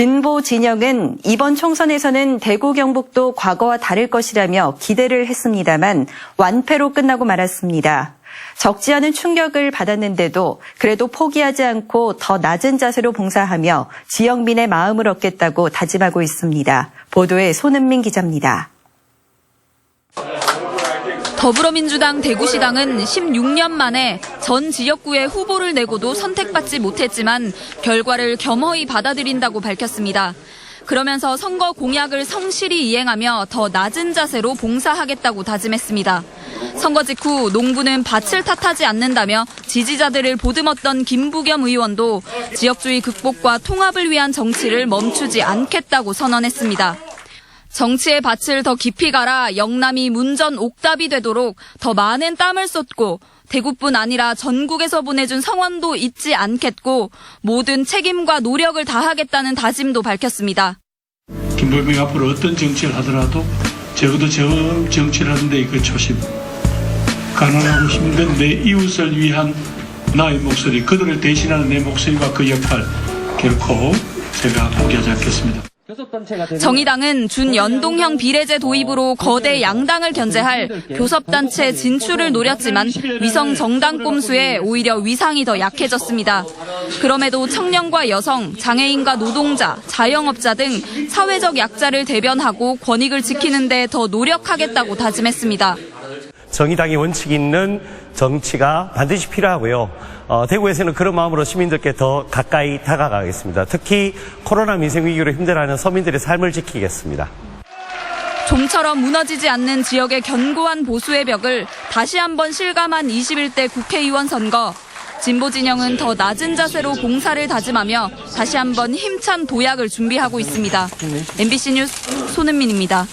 진보 진영은 이번 총선에서는 대구 경북도 과거와 다를 것이라며 기대를 했습니다만 완패로 끝나고 말았습니다. 적지 않은 충격을 받았는데도 그래도 포기하지 않고 더 낮은 자세로 봉사하며 지역민의 마음을 얻겠다고 다짐하고 있습니다. 보도에 손은민 기자입니다. 더불어민주당 대구시당은 16년 만에 전 지역구에 후보를 내고도 선택받지 못했지만 결과를 겸허히 받아들인다고 밝혔습니다. 그러면서 선거 공약을 성실히 이행하며 더 낮은 자세로 봉사하겠다고 다짐했습니다. 선거 직후 농부는 밭을 탓하지 않는다며 지지자들을 보듬었던 김부겸 의원도 지역주의 극복과 통합을 위한 정치를 멈추지 않겠다고 선언했습니다. 정치의 밭을 더 깊이 갈아 영남이 문전 옥답이 되도록 더 많은 땀을 쏟고 대구뿐 아니라 전국에서 보내준 성원도 잊지 않겠고 모든 책임과 노력을 다하겠다는 다짐도 밝혔습니다. 김부겸이 앞으로 어떤 정치를 하더라도 적어도 저 정치를 하는데 그 초심 가난하고 힘든 내 이웃을 위한 나의 목소리 그들을 대신하는 내 목소리와 그 역할 결코 제가 포기하지 않겠습니다. 정의당은 준연동형 비례제 도입으로 거대 양당을 견제할 교섭단체 진출을 노렸지만 위성 정당 꼼수에 오히려 위상이 더 약해졌습니다. 그럼에도 청년과 여성, 장애인과 노동자, 자영업자 등 사회적 약자를 대변하고 권익을 지키는 데 더 노력하겠다고 다짐했습니다. 정의당의 원칙 있는 정치가 반드시 필요하고요. 어, 대구에서는 그런 마음으로 시민들께 더 가까이 다가가겠습니다. 특히 코로나 민생 위기로 힘들어하는 서민들의 삶을 지키겠습니다. 좀처럼 무너지지 않는 지역의 견고한 보수의 벽을 다시 한번 실감한 21대 국회의원 선거. 진보 진영은 더 낮은 자세로 봉사를 다짐하며 다시 한번 힘찬 도약을 준비하고 있습니다. MBC 뉴스 손은민입니다.